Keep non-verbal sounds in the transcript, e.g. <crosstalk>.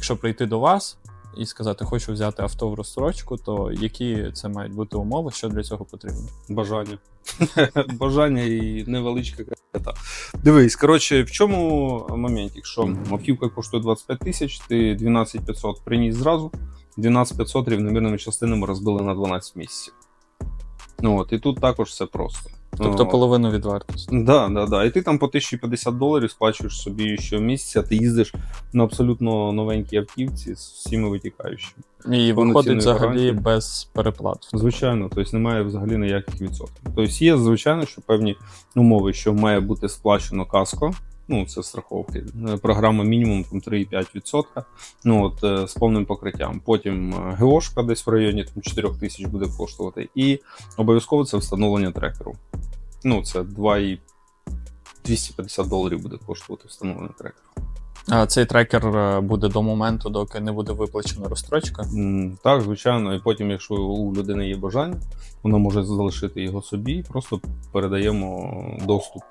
якщо прийти до вас і сказати, хочу взяти авто в розстрочку, то які це мають бути умови, що для цього потрібно? Бажання. <laughs> Бажання і невеличка крета. Дивись, коротше, в чому момент? Якщо автівка коштує 25 тисяч, ти 12 500 приніс зразу, 12 500 рівномірними частинами розбили на 12 місяців. Ну от, і тут також все просто. Тобто половину від вартості. Да, да, да. І ти там по 1050 доларів сплачуєш собі щомісяця, ти їздиш на абсолютно новенькій автівці з всіми витікаючими. І виходить взагалі гарантії. без переплат. Звичайно, тобто немає взагалі ніяких відсотків. Тобто є, звичайно, що певні умови, що має бути сплачено каско. Ну, це страховки. Е, Програма мінімум там 3,5%. Ну от е, з повним покриттям. Потім е, ГОшка десь в районі там 4 тисяч буде коштувати. І обов'язково це встановлення трекеру. Ну, це 2,250 доларів буде коштувати встановлений трекер. А цей трекер е, буде до моменту, доки не буде виплачена розстрочка. Mm, Так, звичайно, і потім, якщо у людини є бажання, вона може залишити його собі, просто передаємо доступ